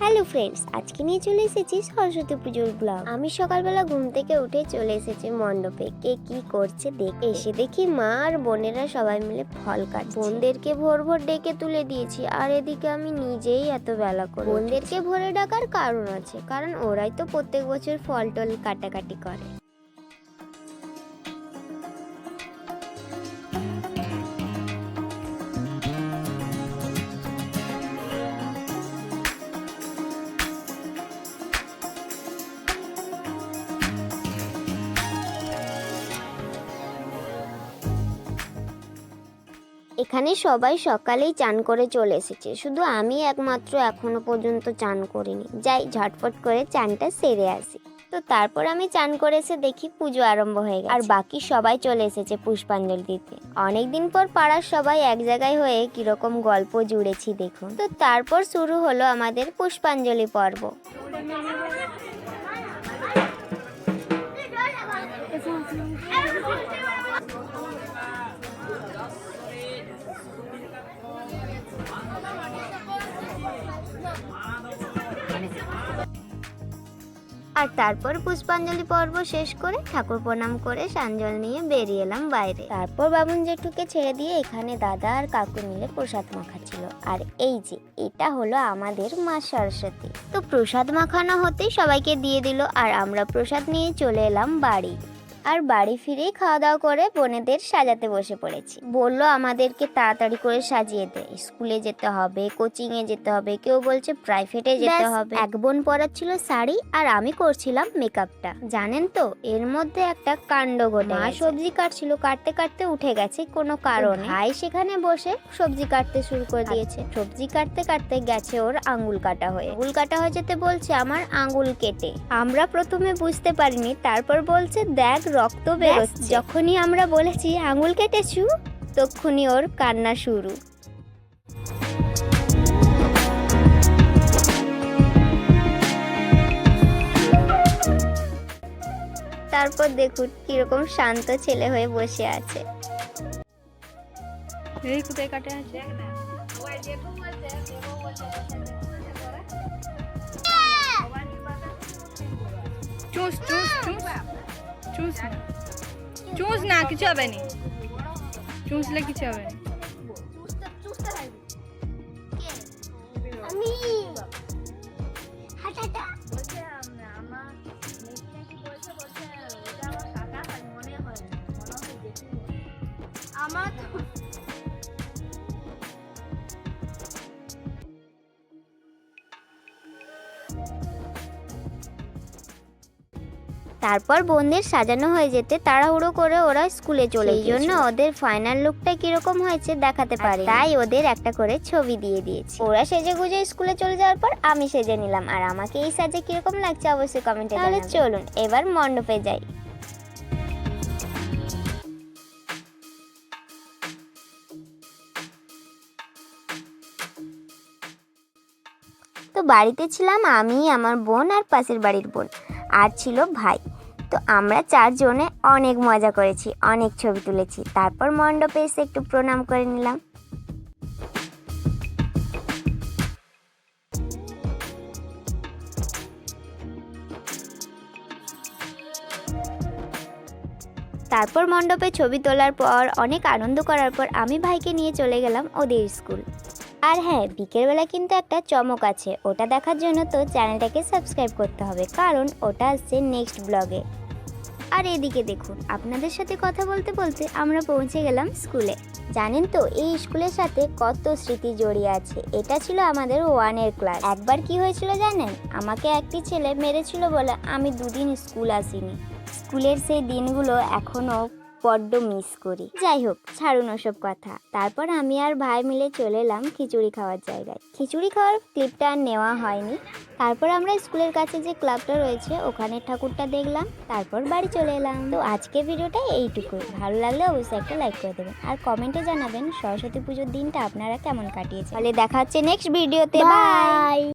Hello friends, আজকে নিয়ে চলে এসেছি সরস্বতী পুজোর ব্লগ। আমি সকালবেলা ঘুম থেকে উঠে চলে এসেছি মণ্ডপে। কে কি করছে দেখে এসে দেখি মা আর বোনেরা সবাই মিলে ফল কাটছে। বোনদেরকে ভোর ভোর ডেকে তুলে দিয়েছি, আর এদিকে আমি নিজেই এত বেলা করি বোনদেরকে ভোরে ডাকার কারণ আছে, কারণ ওরাই তো প্রত্যেক বছর ফল টল কাটাকাটি করে। এখানে সবাই সকালেই চান করে চলে এসেছে। শুধু আমি একমাত্র এখনও পর্যন্ত চান করিনি। যাই ঝটফট করে চানটা সেরে আসি। তো তারপর আমি চান করে এসে দেখি পুজো আরম্ভ হয়ে গেছে। আর বাকি সবাই চলে এসেছে পুষ্পাঞ্জলি দিতে। অনেকদিন পর পাড়ার সবাই এক জায়গায় হয়ে কীরকম গল্প জুড়েছি দেখুন। তো তারপর শুরু হলো আমাদের পুষ্পাঞ্জলি পর্ব। আর তারপর পুষ্পাঞ্জলি পর্ব শেষ করে ঠাকুর প্রণাম করে সাঞ্জল নিয়ে বেরিয়ে এলাম বাইরে। তারপর বাবুন জেঠুকে ছেড়ে দিয়ে এখানে দাদা আর কাকু মিলে প্রসাদ মাখাচ্ছিল। আর এই যে, এটা হলো আমাদের মা সরস্বতী। তো প্রসাদ মাখানো হতেই সবাইকে দিয়ে দিল আর আমরা প্রসাদ নিয়ে চলে এলাম বাড়ি। আর বাড়ি ফিরেই খাওয়া দাওয়া করে বোনেদের সাজাতে বসে পড়েছি। বলল আমাদেরকে তাড়াতাড়ি করে সাজিয়ে দে। স্কুলে যেতে হবে কোচিং এ যেতে হবে কেউ বলছে প্রাইভেটে যেতে হবে। এক বোন পরাচ্ছিল শাড়ি আর আমি করছিলাম মেকআপটা। জানেন তো এর মধ্যে একটা কাণ্ড ঘটে মা সবজি কাটছিল কাটতে কাটতে উঠে গেছে কোনো কারণে। ভাই সেখানে বসে সবজি কাটতে শুরু করে দিয়েছে। সবজি কাটতে কাটতে গেছে ওর আঙ্গুল কাটা হয়ে। আঙ্গুল কাটা হয়ে যেতে বলছে আমার আঙ্গুল কেটে। আমরা প্রথমে বুঝতে পারিনি তারপর বলছে দেখ রক্ত বেরোচ্ছে। যখনই আমরা বলেছি আঙুল কেটেছু? তখনই ওর কান্না শুরু। তারপর দেখুন কীরকম শান্ত ছেলে হয়ে বসে আছে। এই কোথায় কাটে আছে? চুস চুস চুস। চুস না চুস না কিছু হবে না চুসলে কিছু হবে না আমি আমার তারপর বোনদের সাজানো হয়ে যেতে তাড়াহুড়ো করে ওরা স্কুলে চলে এই জন্য ওদের ফাইনাল লুকটা কীরকম হয়েছে দেখাতে পারে তাই ওদের একটা করে ছবি দিয়ে দিয়েছি। ওরা সেজে গুজে স্কুলে চলে যাওয়ার পর আমি সেজে নিলাম। আর আমাকে এই সাজে কীরকম লাগছে অবশ্যই কমেন্টে তাহলে চলুন এবার মণ্ডপে যাই। তো বাড়িতে ছিলাম আমি আমার বোন আর পাশের বাড়ির বোন। আর ছিল ভাই। তো আমরা চারজনে অনেক মজা করেছি, অনেক ছবি তুলেছি। তারপর মণ্ডপে এসে একটু প্রণাম করে নিলাম। তারপর মণ্ডপে ছবি তোলার পর, অনেক আনন্দ করার পর আমি ভাইকে নিয়ে চলে গেলাম ওদের স্কুল। আর হ্যাঁ বিকেলবেলা কিন্তু একটা চমক আছে। ওটা দেখার জন্য তো চ্যানেলটাকে সাবস্ক্রাইব করতে হবে, কারণ ওটা আসছে নেক্সট ব্লগে। আর এদিকে দেখুন, আপনাদের সাথে কথা বলতে বলতে আমরা পৌঁছে গেলাম স্কুলে। জানেন তো, এই স্কুলের সাথে কত স্মৃতি জড়িয়ে আছে। এটা ছিল আমাদের ওয়ানের ক্লাস। একবার কি হয়েছিল জানেন? আমাকে একটি ছেলে মেরেছিল বলে আমি দুদিন স্কুল আসিনি। স্কুলের সেই দিনগুলো এখনও বড্ড মিস করি। যাই হোক ছাড়ুন ওসব কথা। তারপর আমি আর ভাই মিলে চলে এলাম খিচুড়ি খাওয়ার জায়গায়। খিচুড়ি খাওয়ার ক্লিপটা আর নেওয়া হয়নি। তারপর আমরা স্কুলের কাছে যে ক্লাবটা রয়েছে ওখানে ঠাকুরটা দেখলাম। তারপর বাড়ি চলে এলাম। তো আজকের ভিডিওটা এইটুকুই। ভালো লাগলে অবশ্যই একটা লাইক করে দেবেন। আর কমেন্টে জানাবেন সরস্বতী পুজোর দিনটা আপনারা কেমন কাটিয়েছেন। তাহলে দেখা হচ্ছে নেক্সট ভিডিওতে বাই